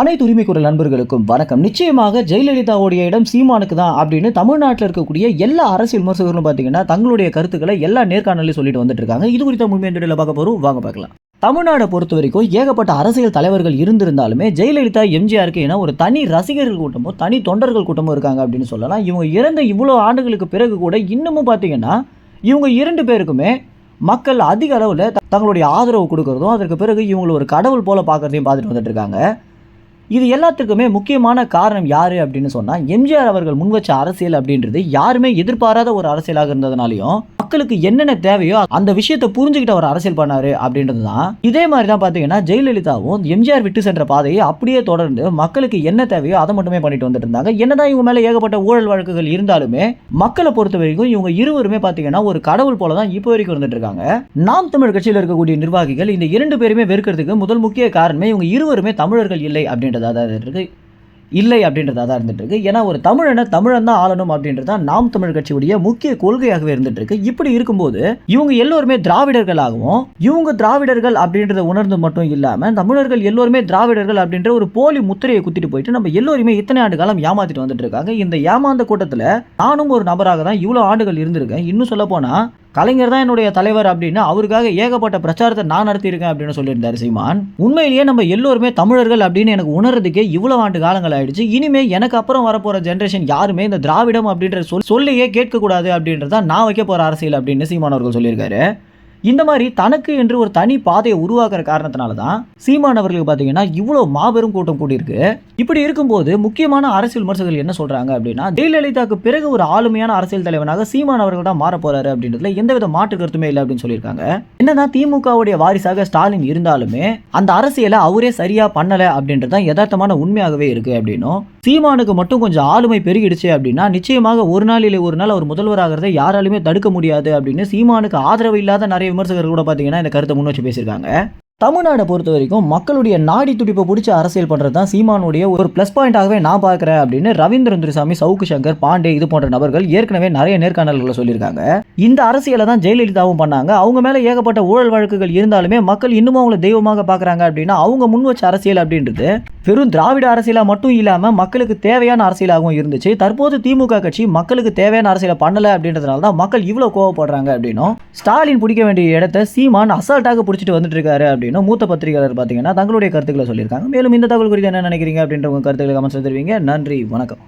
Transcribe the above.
அனைத்து உரிமை குரல் நண்பர்களுக்கும் வணக்கம். நிச்சயமாக ஜெயலலிதாவுடைய இடம் சீமானுக்கு தான் அப்படின்னு தமிழ்நாட்டில் இருக்கக்கூடிய எல்லா அரசியல் விமர்சகர்களும் பார்த்தீங்கன்னா தங்களுடைய கருத்துக்களை எல்லா நேர்காணலையும் சொல்லிட்டு வந்துட்டு இருக்காங்க இது குறித்த முழுமையான பார்க்க போகிறோம் வாங்க பார்க்கலாம். தமிழ்நாடை பொறுத்த வரைக்கும் ஏகப்பட்ட அரசியல் தலைவர்கள் இருந்திருந்தாலுமே ஜெயலலிதா எம்ஜிஆருக்கு என ஒரு தனி ரசிகர்கள் கூட்டமோ தனி தொண்டர்கள் கூட்டமோ இருக்காங்க அப்படின்னு சொல்லலாம். இவங்க இறந்த இவ்வளோ ஆண்டுகளுக்கு பிறகு கூட இன்னமும் பார்த்தீங்கன்னா இவங்க இரண்டு பேருக்குமே மக்கள் அதிக அளவில் தங்களுடைய ஆதரவு கொடுக்கறதும் அதற்கு பிறகு இவங்களை ஒரு கடவுள் போல பார்க்குறதையும் பார்த்துட்டு வந்துட்டு இருக்காங்க இது எல்லாத்துக்குமே முக்கியமான காரணம் யார் அப்படின்னு சொன்னால் எம்ஜிஆர் அவர்கள் முன்வச்ச அரசியல் அப்படின்றது யாருமே எதிர்பாராத ஒரு அரசியலாக இருந்ததுனாலையும் மக்களுக்கு என்னென்ன தேவையோ அந்த விஷயத்தை புரிஞ்சுக்கிட்ட ஒரு அரசியல் பண்ணாரு அப்படின்றது தான் இதே மாதிரி தான் பார்த்தீங்கன்னா ஜெயலலிதாவும் எம்ஜிஆர் விட்டு சென்ற பாதையை அப்படியே தொடர்ந்து மக்களுக்கு என்ன தேவையோ அதை மட்டுமே பண்ணிட்டு வந்துட்டு இருந்தாங்க. என்னதான் இவங்க மேலே ஏகப்பட்ட ஊழல் வழக்குகள் இருந்தாலுமே மக்களை பொறுத்த வரைக்கும் இவங்க இருவருமே பார்த்தீங்கன்னா ஒரு கடவுள் போல தான் இப்போ வரைக்கும் இருந்துட்டு இருக்காங்க. நாம் தமிழ் கட்சியில் இருக்கக்கூடிய நிர்வாகிகள் இந்த இரண்டு பேருமே வெறுக்கிறதுக்கு முதல் முக்கிய காரணமே இவங்க இருவருமே தமிழர்கள் இல்லை அப்படின்னு அப்படின்றதாக தான் இருக்கு இல்லை அப்படின்றதா தான் இருந்துட்டு இருக்கு ஏன்னா ஒரு தமிழனை தமிழன் தான் ஆளணும் அப்படின்றது தான் நாம் தமிழ் கட்சியுடைய முக்கிய கொள்கையாகவே இருந்துட்டு இருக்கு இப்படி இருக்கும்போது இவங்க எல்லோருமே திராவிடர்களாகவும் இவங்க திராவிடர்கள் அப்படின்றத உணர்ந்து மட்டும் இல்லாமல் தமிழர்கள் எல்லோருமே திராவிடர்கள் அப்படின்ற ஒரு போலி முத்திரையை குத்திட்டு போயிட்டு நம்ம எல்லோருமே இத்தனை ஆண்டு காலம் ஏமாத்திட்டு வந்துட்டு இருக்காங்க. இந்த ஏமாந்த கூட்டத்தில் நானும் ஒரு நபராக தான் இவ்வளோ ஆண்டுகள் இருந்திருக்கேன். இன்னும் சொல்ல போனால் கலைஞர் தான் என்னுடைய தலைவர் அப்படின்னு அவருக்காக ஏகப்பட்ட பிரச்சாரத்தை நான் நடத்தியிருக்கேன் அப்படின்னு சொல்லியிருந்தார் சீமான். உண்மையிலேயே நம்ம எல்லோருமே தமிழர்கள் அப்படின்னு எனக்கு உணர்றதுக்கே இவ்வளவு ஆண்டு காலங்கள் ஆயிடுச்சு. இனிமே எனக்கு அப்புறம் வரப்போற ஜென்ரேஷன் யாருமே இந்த திராவிடம் அப்படின்ற சொல் சொல்லையே கேட்கக்கூடாது அப்படின்றத நான் வைக்க போற அரசியல் அப்படின்னு சீமான் அவர்கள் சொல்லியிருக்காரு. இந்த மாதிரி தனக்கு என்று ஒரு தனி பாதையை உருவாக்குற காரணத்தினால தான் சீமான் அவர்களுக்கு பார்த்தீங்கன்னா இவ்வளோ மாபெரும் கூட்டம் கூட்டியிருக்கு இப்படி இருக்கும்போது முக்கியமான அரசியல் விமர்சகர்கள் என்ன சொல்கிறாங்க அப்படின்னா ஜெயலலிதாவுக்கு பிறகு ஒரு ஆளுமையான அரசியல் தலைவனாக சீமான் அவர்கள் தான் மாற போறாரு அப்படின்றதுல எந்தவித மாற்று கருத்துமே இல்லை அப்படின்னு சொல்லியிருக்காங்க. என்னதான் திமுகவுடைய வாரிசாக ஸ்டாலின் இருந்தாலுமே அந்த அரசியலை அவரே சரியாக பண்ணலை அப்படின்றது தான் யதார்த்தமான உண்மையாகவே இருக்குது அப்படின்னும் சீமானுக்கு மட்டும் கொஞ்சம் ஆளுமை பெருகிடுச்சு அப்படின்னா நிச்சயமாக ஒரு நாளிலே ஒரு நாள் அவர் முதல்வராகிறத யாராலுமே தடுக்க முடியாது அப்படின்னு சீமானுக்கு ஆதரவு இல்லாத நிறைய விமர்சகர்கள் கூட பார்த்தீங்கன்னா இந்த கருத்தை முன் வச்சு பேசியிருக்காங்க. தமிழ்நாடை பொறுத்த வரைக்கும் மக்களுடைய நாடி துடிப்பை பிடிச்சி அரசியல் பண்ணுறது தான் சீமானுடைய ஒரு ப்ளஸ் பாயிண்டாகவே நான் பார்க்குறேன் அப்படின்னு ரவீந்திரன் துரைசாமி சவுக்கு சங்கர் பாண்டே இது போன்ற நபர்கள் ஏற்கனவே நிறைய நேர்காணல்களை சொல்லியிருக்காங்க. இந்த அரசியலை தான் ஜெயலலிதாவும் பண்ணாங்க. அவங்க மேலே ஏகப்பட்ட ஊழல் வழக்குகள் இருந்தாலுமே மக்கள் இன்னமும் அவங்கள தெய்வமாக பார்க்குறாங்க அப்படின்னா அவங்க முன் வச்ச அரசியல் அப்படின்றது வெறும் திராவிட அரசியலாக மட்டும் இல்லாமல் மக்களுக்கு தேவையான அரசியலாகவும் இருந்துச்சு. தற்போது திமுக கட்சி மக்களுக்கு தேவையான அரசியலை பண்ணலை அப்படின்றதுனால தான் மக்கள் இவ்வளோ கோவப்படுறாங்க அப்படின்னும் ஸ்டாலின் பிடிக்க வேண்டிய இடத்த சீமான் அசால்ட்டாக பிடிச்சிட்டு வந்துட்டு இருக்காரு அப்படின்னா மூத்த பத்திரிகையாளர் பார்த்தீங்கன்னா தங்களுடைய கருத்துக்களை சொல்லியிருக்காங்க. மேலும் இந்த தகவல் குறித்து என்ன நினைக்கிறீங்க அப்படின்ற உங்கள் கருத்துக்களை கமெண்ட்ஸ் தெரிவிங்க. நன்றி வணக்கம்.